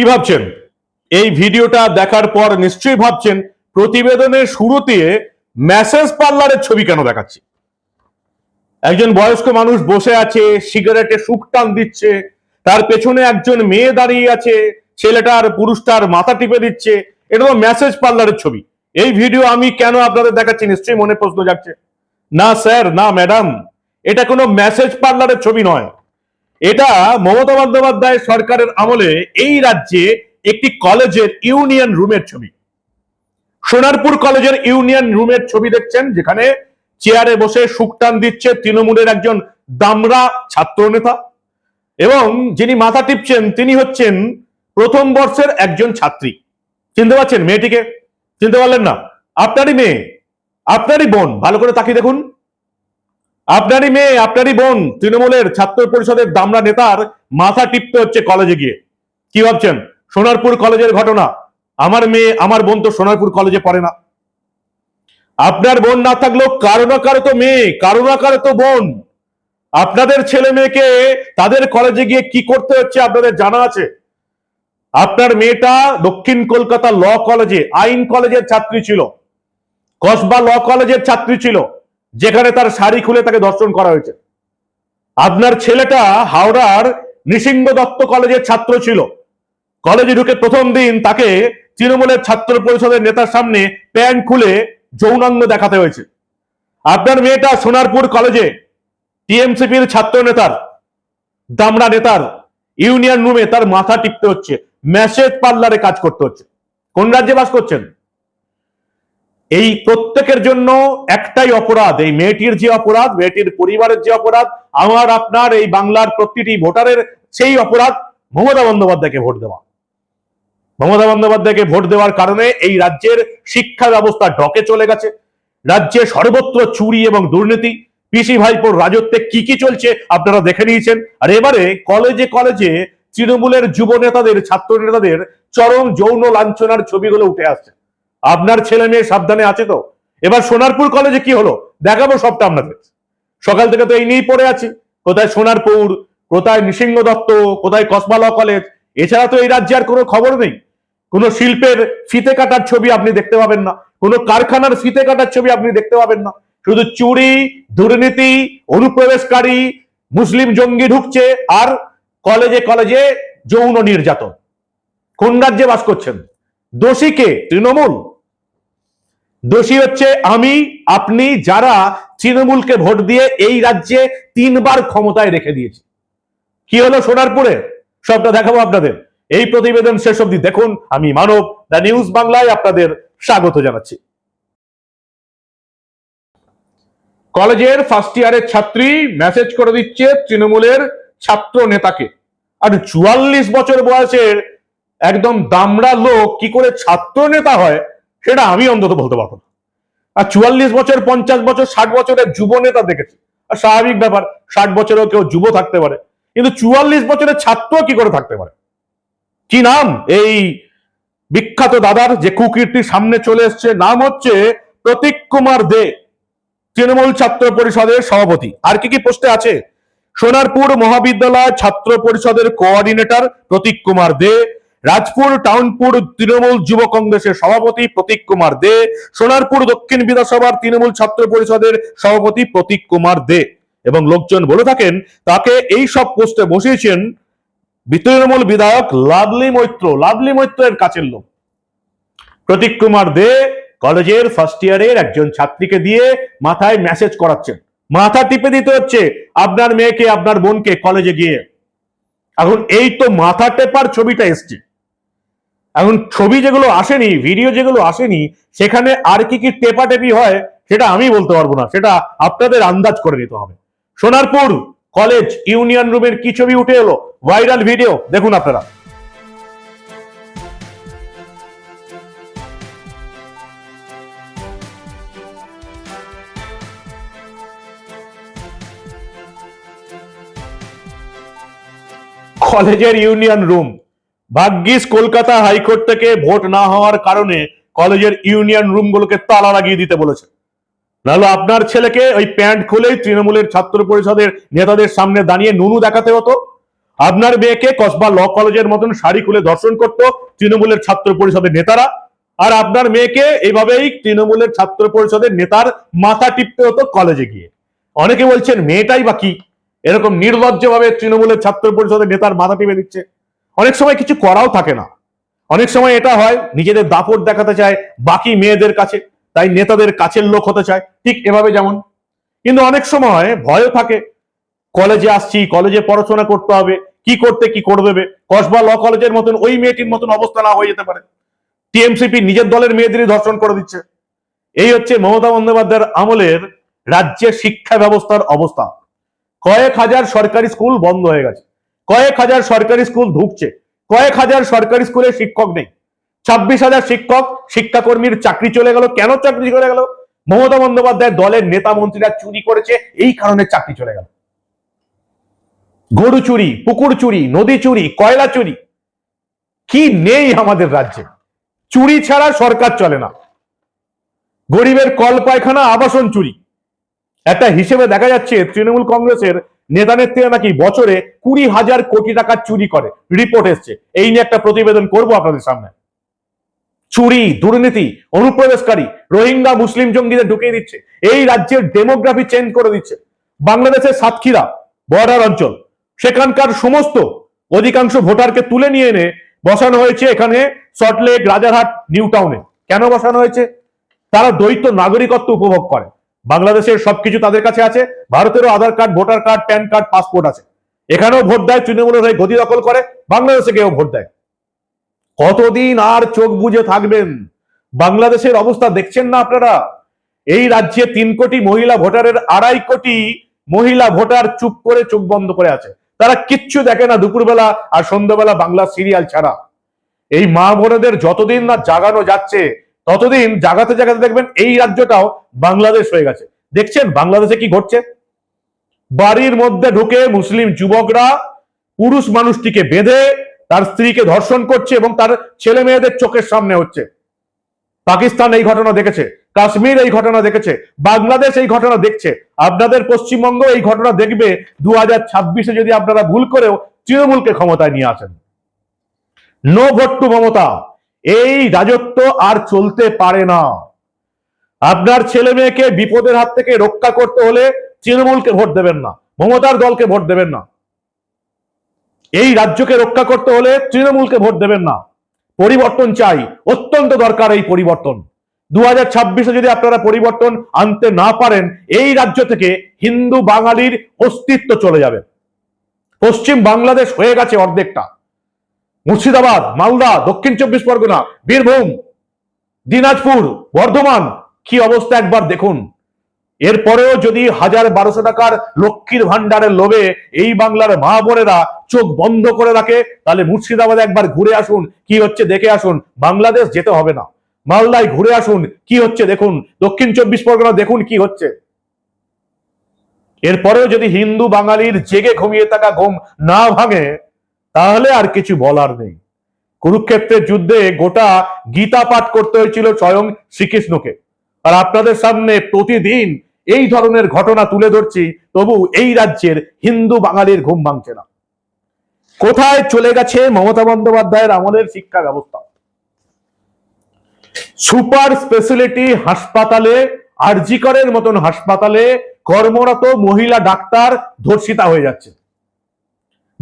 কি ভাবছেন? এই ভিডিওটা দেখার পর নিশ্চয়ই ভাবছেন, প্রতিবেদনের শুরুতে মেসেজ পার্লারের ছবি কেন দেখাচ্ছি? একজন বয়স্ক মানুষ বসে আছে, সিগারেটে সুখ টান দিচ্ছে, তার পেছনে একজন মেয়ে দাঁড়িয়ে আছে, ছেলেটার পুরুষটার মাথা টিপে দিচ্ছে, এটা মেসেজ পার্লারের ছবি। এই ভিডিও আমি কেন আপনাদের দেখাচ্ছি, নিশ্চয়ই মনে প্রশ্ন যাচ্ছে না, স্যার, না, ম্যাডাম, এটা কোনো মেসেজ পার্লারের ছবি নয়। এটা মমতা বন্দ্যোপাধ্যায় সরকারের আমলে এই রাজ্যে একটি কলেজের ইউনিয়ন রুমের ছবি। সোনারপুর কলেজের ইউনিয়ন রুমের ছবি দেখছেন, যেখানে চেয়ারে বসে সুকটান দিচ্ছে তৃণমূলের একজন দামরা ছাত্র নেতা এবং যিনি মাথা টিপছেন, তিনি হচ্ছেন প্রথম বর্ষের একজন ছাত্রী। চিনতে পারছেন মেয়েটিকে? চিনতে পারলেন না। আপনারই মেয়ে, আপনারই বোন, ভালো করে তাকিয়ে দেখুন। আপনারই মেয়ে, আপনারই বোন তৃণমূলের ছাত্র পরিষদের দামরা নেতার মাথা টিপতে হচ্ছে কলেজে গিয়ে। কি ভাবছেন? সোনারপুর কলেজের ঘটনা। আমার মেয়ে, আমার বোন তো সোনারপুর কলেজে পড়ে না। আপনার বোন না থাকলেও কারও না কারও তো মেয়ে, কারও না কারও তো বোন। আপনাদের ছেলে মেয়েকে তাদের কলেজে গিয়ে কি করতে হচ্ছে আপনাদের জানা আছে? আপনার মেয়েটা দক্ষিণ কলকাতা ল কলেজে আইন কলেজের ছাত্রী ছিল। কসবা ল কলেজের ছাত্রী ছিল। যেখানে তার শাড়ি খুলে তাকে দর্শন করা হয়েছে। আপনার ছেলেটা হাওড়ার নৃসিংহ দত্ত কলেজের ছাত্র ছিল। কলেজে ঢুকে প্রথম দিন তাকে তৃণমূলের ছাত্র পরিষদের নেতার সামনে প্যান্ট খুলে যৌনাঙ্গ দেখাতে হয়েছে। আপনার মেয়েটা সোনারপুর কলেজে টিএমসিপির ছাত্র নেতার, দামড়া নেতার, ইউনিয়ন রুমে তার মাথা টিপতে হচ্ছে। মেসেজ পার্লারে কাজ করতে হচ্ছে। কোন রাজ্যে বাস করছেন? এই প্রত্যেকের জন্য একটাই অপরাধ, এই মেয়েটির যে অপরাধ, মেয়েটির পরিবারের যে অপরাধ, আমার, আপনার, এই বাংলার প্রতিটি ভোটারের সেই অপরাধ মমতা বন্দ্যোপাধ্যায়কে ভোট দেওয়া। মমতা বন্দ্যোপাধ্যায়কে ভোট দেওয়ার কারণে এই রাজ্যের শিক্ষা ব্যবস্থা ডকে চলে গেছে। রাজ্যে সর্বত্র চুরি এবং দুর্নীতি, পিসি ভাইপোর রাজত্বে কি কি চলছে আপনারা দেখে নিয়েছেন। আর এবারে কলেজে কলেজে তৃণমূলের যুব নেতাদের, ছাত্র নেতাদের চরম যৌন লাঞ্ছনার ছবিগুলো উঠে আসছে। আপনার ছেলে মেয়ে সাবধানে আছে তো? এবার সোনারপুর কলেজে কি হলো? দেখাবো সবটা আপনাদের। সকাল থেকে তো এই নিয়েই পড়ে আছি। কোথায় সোনারপুর, কোথায় নৃসিংহ দত্ত, কোথায় কসমালা কলেজ এছাড়া তো এই রাজ্যে আর কোনো খবর নেই। কোনো শিল্পের ফিতে কাটার ছবি আপনি দেখতে পাবেন না। কোনো কারখানার ফিতে কাটার ছবি আপনি দেখতে পাবেন না। শুধু চুরি, দুর্নীতি, অনুপ্রবেশকারী, মুসলিম জঙ্গি ঢুকছে আর কলেজে কলেজে যৌন নির্যাতন। কোন রাজ্যে বাস করছেন? দোষী কে? তৃণমূল? দোষী হচ্ছে আমি, আপনি যারা তৃণমূলকে ভোট দিয়ে এই রাজ্যে তিনবার ক্ষমতায় রেখে দিয়েছি। কি হলো সোনারপুরে? সবটা দেখাবো আপনাদের। এই প্রতিবেদন শেষ অবধি দেখুন। আমি মানব, দ্য নিউজ বাংলায় আপনাদের স্বাগত জানাচ্ছি। কলেজের ফার্স্ট ইয়ারের ছাত্রী মেসেজ করে দিচ্ছে তৃণমূলের ছাত্র নেতাকে। আর চুয়াল্লিশ বছর বয়সের একদম দামড়া লোক কি করে ছাত্র নেতা হয় সেটা আমি অন্তত বলতে পারব না। আর চুয়াল্লিশ বছর, পঞ্চাশ বছর, ষাট বছরের যুব নেতা দেখেছি। আর স্বাভাবিক ব্যাপার, ষাট বছরেও কেউ যুব থাকতে পারে। কিন্তু চুয়াল্লিশ বছরের ছাত্র কি করে থাকতে পারে? কি নাম? এই বিখ্যাত দাদার যে কুকীর্তি সামনে চলে এসছে, নাম হচ্ছে প্রতীক কুমার দে, তৃণমূল ছাত্র পরিষদের সভাপতি। আর কি কি পোস্টে আছে? সোনারপুর মহাবিদ্যালয় ছাত্র পরিষদের কোঅর্ডিনেটর প্রতীক কুমার দে রাজপুর টাউনপুর তৃণমূল যুব কংগ্রেসের সভাপতি প্রতীক কুমার দে, সোনারপুর দক্ষিণ বিধানসভার তৃণমূল ছাত্র পরিষদের সভাপতি প্রতীক কুমার দে। এবং লোকজন বলে থাকেন, তাকে এই সব পোস্টে বসিয়েছেন তৃণমূল বিধায়ক লাভলি মৈত্র। লাভলি মৈত্রের কাছের লোক। প্রতীক কুমার দে কলেজের ফার্স্ট ইয়ারের একজন ছাত্রীকে দিয়ে মাথায় মেসেজ করাচ্ছেন। মাথা টিপে দিতে হচ্ছে, আপনার মেয়েকে, আপনার বোনকে কলেজে গিয়ে। এখন এই তো মাথা টেপার ছবিটা এসছে। এখন ছবি যেগুলো আসেনি ভিডিও যেগুলো আসেনি, সেখানে আর কি কি টেপাটেপি হয়, সেটা আমি বলতে পারব না। সেটা আপনাদের আন্দাজ করে নিতে হবে। সোনারপুর কলেজ ইউনিয়ন রুমের কি ছবি উঠে এলো? ভাইরাল ভিডিও দেখুন আপনারা। কলেজের ইউনিয়ন রুম ভাগ্যিস কলকাতা হাইকোর্ট থেকে ভোট না হওয়ার কারণে কলেজের ইউনিয়ন রুমগুলোকে তালা লাগিয়ে দিতে বলেছে। নাহলে আপনার ছেলেকে ওই প্যান্ট খুলেই তৃণমূলের ছাত্র পরিষদের নেতাদের সামনে দাঁড়িয়ে নুনু দেখাতে হতো? আপনার মেয়েকে কসবা ল কলেজের মতন শাড়ি খুলে দর্শন করতো তৃণমূলের ছাত্র পরিষদের নেতারা? আর আপনার মেয়েকে এইভাবেই তৃণমূলের ছাত্র পরিষদের নেতার মাথা টিপতে হতো কলেজে গিয়ে। অনেকে বলছেন, মেয়েটাই বা কি? এরকম নির্লজ্জ ভাবে তৃণমূলের ছাত্র পরিষদের নেতার মাথা টিপে দিচ্ছে। অনেক সময় কিছু করাও থাকে না। অনেক সময় এটা হয়, নিজেদের দাপট দেখাতে চায়, বাকি মেয়েদের কাছে, তাই নেতাদের কাছের লোক হতে চায়, ঠিক এভাবে যেমন। কিন্তু অনেক সময় ভয়ও থাকে, কলেজে আসছি, কলেজে পড়াশোনা করতে হবে, কি করতে, কি করে দেবে? কসবা ল কলেজের মতন ওই মেয়েটির মতন অবস্থা না হয়ে যেতে পারে। টিএমসিপি নিজের দলের মেয়েদেরই ধর্ষণ করে দিচ্ছে। এই হচ্ছে মমতা বন্দ্যোপাধ্যায়ের আমলের রাজ্যের শিক্ষা ব্যবস্থার অবস্থা। কয়েক হাজার সরকারি স্কুল বন্ধ হয়ে গেছে। কয়েক হাজার সরকারি স্কুল ঢুকছে কয়েক হাজার সরকারি স্কুলে শিক্ষক নেই। ছাব্বিশ হাজার শিক্ষক, শিক্ষাকর্মীর চাকরি চলে গেল। কেন চাকরি চলে গেল? মমতা বন্দ্যোপাধ্যায় দলের নেতা মন্ত্রীরা চুরি করেছে, এই কারণে চাকরি চলে গেল। গরু চুরি, পুকুর চুরি, নদী চুরি, কয়লা চুরি, কি নেই আমাদের রাজ্যে? চুরি ছাড়া সরকার চলে না। গরিবের কল পায়খানা, আবাসন চুরি। একটা হিসেবে দেখা যাচ্ছে তৃণমূল কংগ্রেসের নেতা নেত্রীরা নাকি বছরে কুড়ি হাজার কোটি টাকা চুরি করে। রিপোর্ট এসছে। এই নিয়ে একটা প্রতিবেদন করব আপনাদের সামনে। চুরি, দুর্নীতি, অনুপ্রবেশকারী, রোহিঙ্গা, মুসলিম জঙ্গিদের ঢুকিয়ে দিচ্ছে। এই রাজ্যের ডেমোগ্রাফি চেঞ্জ করে দিচ্ছে। বাংলাদেশের সাতক্ষীরা বর্ডার অঞ্চল। সেখানকার সমস্ত অধিকাংশ ভোটারকে তুলে নিয়ে এনে বসানো হয়েছে এখানে সল্টলেক রাজারহাট নিউ টাউনে কেন বসানো হয়েছে? তারা দ্বৈত নাগরিকত্ব উপভোগ করে। বাংলাদেশের সবকিছু তাদের কাছে আছে, ভারতেরও Aadhaar card, voter card, PAN card, passport আছে। এখানেও ভোট দেয় তৃণমূলের হয়ে গতি দখল করে, বাংলাদেশে কেউ ভোট দেয়। কতদিন আর চোখ বুজে থাকবেন? বাংলাদেশের অবস্থা দেখছেন না আপনারা? এই রাজ্যে তিন কোটি মহিলা ভোটারের আড়াই কোটি মহিলা ভোটার চুপ করে চোখ বন্ধ করে আছে। তারা কিচ্ছু দেখে না দুপুরবেলা আর সন্ধ্যাবেলা বাংলা সিরিয়াল ছাড়া। এই মা বোনেদের যতদিন না জাগানো যাচ্ছে ততদিন জাগাতে জাগাতে দেখবেন এই রাজ্যটাও বাংলাদেশ হয়ে গেছে। দেখছেন বাংলাদেশে কি ঘটছে? বাড়ির মধ্যে ঢুকে মুসলিম যুবকরা পুরুষ মানুষটিকে বেঁধে তার স্ত্রীকে ধর্ষণ করছে এবং তার ছেলে মেয়েদের চোখের সামনে হচ্ছে। পাকিস্তান এই ঘটনা দেখেছে, কাশ্মীর এই ঘটনা দেখেছে, বাংলাদেশ এই ঘটনা দেখছে। আপনাদের পশ্চিমবঙ্গ এই ঘটনা দেখবে দু হাজার ছাব্বিশে যদি আপনারা ভুল করেও তৃণমূলকে ক্ষমতায় নিয়ে আসেন। No vote to Mamata. এই রাজত্ব আর চলতে পারে না। আপনার ছেলে মেয়েকে বিপদের হাত থেকে রক্ষা করতে হলে তৃণমূলকে ভোট দেবেন না, মমতার দলকে ভোট দেবেন না। এই রাজ্যকে রক্ষা করতে হলে তৃণমূলকে ভোট দেবেন না। পরিবর্তন চাই, অত্যন্ত দরকার এই পরিবর্তন। দু হাজার ছাব্বিশে যদি আপনারা পরিবর্তন আনতে না পারেন, এই রাজ্য থেকে হিন্দু বাঙালির অস্তিত্ব চলে যাবে। পশ্চিম বাংলাদেশ হয়ে গেছে অর্ধেকটা। মুর্শিদাবাদ, মালদা, দক্ষিণ চব্বিশ পরগনা, বীরভূম, দিনাজপুর, বর্ধমান, কি অবস্থা একবার দেখুন। এরপরেও যদি হাজার বারোশো টাকার লক্ষ্মীর ভান্ডারের লোভে এই বাংলার মা বোনেরা চোখ বন্ধ করে রাখে, তাহলে মুর্শিদাবাদে একবার ঘুরে আসুন, কি হচ্ছে দেখে আসুন। বাংলাদেশ যেতে হবে না। মালদায় ঘুরে আসুন, কি হচ্ছে দেখুন। দক্ষিণ চব্বিশ পরগনা দেখুন কি হচ্ছে। এরপরেও যদি হিন্দু বাঙালির জেগে ঘুমিয়ে থাকা ঘুম না ভাঙে তাহলে আর কিছু বলার নেই। কুরুক্ষেত্রের যুদ্ধে গোটা গীতা পাঠ করতে হয়েছিল স্বয়ং শ্রীকৃষ্ণকে। আর আপনাদের সামনে প্রতিদিন এই ধরনের ঘটনা তুলে ধরছি, তবু এই রাজ্যের হিন্দু বাঙালির ঘুম ভাঙছে না। কোথায় চলে গেছে মমতা বন্দ্যোপাধ্যায়ের আমলের শিক্ষা ব্যবস্থা? সুপার স্পেশালিটি হাসপাতালে আরজিকরের মতন হাসপাতালে কর্মরত মহিলা ডাক্তার ধর্ষিতা হয়ে যাচ্ছে।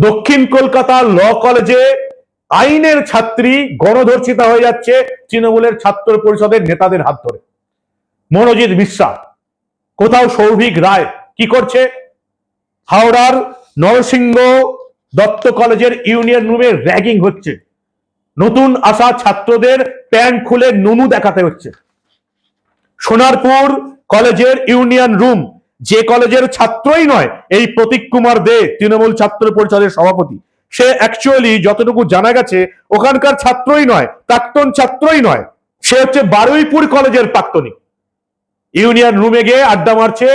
দক্ষিণ কলকাতা ল কলেজে আইনের ছাত্রী গণধর্ষিতা হয়ে যাচ্ছে তৃণমূলের ছাত্র পরিষদের নেতাদের হাত ধরে। মনোজিৎ বিশ্বাস কোথাও সৌভিক রায় কি করছে? হাওড়ার নরসিংহ দত্ত কলেজের ইউনিয়ন রুমে র্যাগিং হচ্ছে। নতুন আসা ছাত্রদের প্যান্ট খুলে নুনু দেখাতে হচ্ছে। সোনারপুর কলেজের ইউনিয়ন রুম যে কলেজের ছাত্রই নয়, এই প্রতীক কুমার দে, তৃণমূল ছাত্র পরিষদের সভাপতি, সে অ্যাকচুয়ালি যতটুকু জানা গেছে, ওখানকার ছাত্রই নয়, প্রাক্তন ছাত্রই নয়, সে হচ্ছে বারুইপুর কলেজের প্রাক্তনী। ইউনিয়ন রুমে গিয়ে আড্ডা মারছে,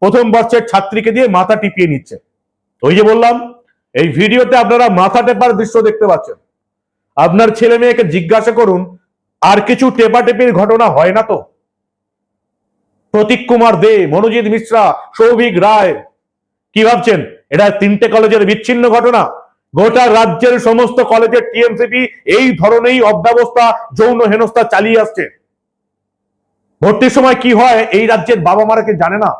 প্রথম বর্ষের ছাত্রীকে দিয়ে মাথা টিপিয়ে নিচ্ছে। ওই যে বললাম, এই ভিডিওতে আপনারা মাথা টেপার দৃশ্য দেখতে পাচ্ছেন। আপনার ছেলে মেয়েকে জিজ্ঞাসা করুন, আর কিছু টেপাটেপির ঘটনা হয় না তো? প্রতীক কুমার দে, মনোজিৎ মিশ্রা, সৌভিক রায়। কি ভাবছেন? এটা তিনটে কলেজের বিচ্ছিন্ন ঘটনা। গোটা রাজ্যের সমস্ত কলেজের টিএমসিপি এই ধরনেরই অব্যবস্থা, যৌন হেনস্থা চালিয়ে আসছে। ভর্তির সময় কি হয়, এই রাজ্যের বাবা মারা কি জানে না?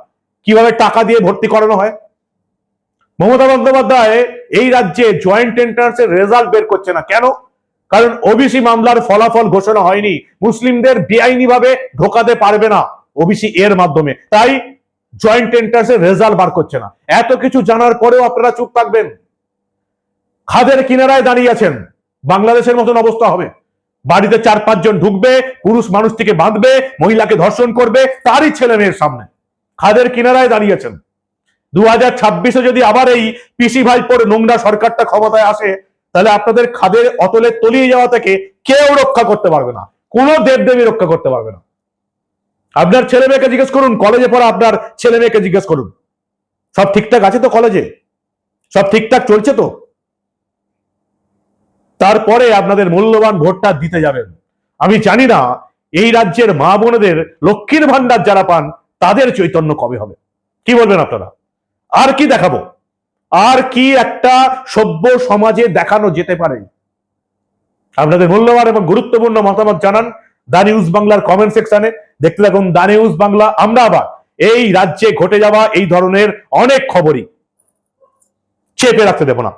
কীভাবে টাকা দিয়ে ভর্তি করানো হয়? মমতা বন্দ্যোপাধ্যায় এই রাজ্যে জয়েন্ট এন্ট্রান্সের রেজাল্ট বের করছে না। কেন? কারণ ওবিসি মামলার ফলাফল ঘোষণা হয়নি। মুসলিমদের বেআইনি ভাবে ঢোকাতে পারবে না। ওবিসি এর মাধ্যমে। তাই জয়েন্ট এন্ট্রান্সের রেজাল্ট বার করছে না। এত কিছু জানার পরেও আপনারা চুপ থাকবেন। খাদের কিনারায় দাঁড়িয়ে আছেন। বাংলাদেশের মতন অবস্থা হবে। বাড়িতে চার পাঁচজন ঢুকবে, পুরুষ মানুষটিকে বাঁধবে, মহিলাকে ধর্ষণ করবে, তারই ছেলে মেয়ের সামনে। খাদের কিনারায় দাঁড়িয়েছেন দু হাজার ছাব্বিশে যদি আবার এই পিসি ভাইপোর নোংরা সরকারটা ক্ষমতায় আসে, তাহলে আপনাদের খাদের অতলে তলিয়ে যাওয়া থেকে কেউ রক্ষা করতে পারবে না। কোনো দেবদেবী রক্ষা করতে পারবে না। আপনার ছেলে মেয়েকে জিজ্ঞেস করুন, কলেজে পড়া আপনার ছেলে মেয়েকে জিজ্ঞেস করুন। সব ঠিকঠাক আছে তো কলেজে? সব ঠিকঠাক চলছে তো? তারপরে আপনাদের মূল্যবান ভোটটা দিতে যাবেন। আমি জানি না, এই রাজ্যের মা বোনেদের লক্ষ্মীর ভান্ডার যারা পান, তাদের চৈতন্য কবে হবে? কি বলবেন আপনারা? আর কি দেখাবো? আর কি একটা সভ্য সমাজে দেখানো যেতে পারে? আপনাদের মূল্যবান এবং গুরুত্বপূর্ণ মতামত জানান দা নিউজ বাংলার কমেন্ট সেকশনে দেখতে থাকুন দা নিউজ বাংলা। আমরা আবার এই রাজ্যে ঘটে যাওয়া এই ধরনের অনেক খবরই চেপে রাখতে দেব না।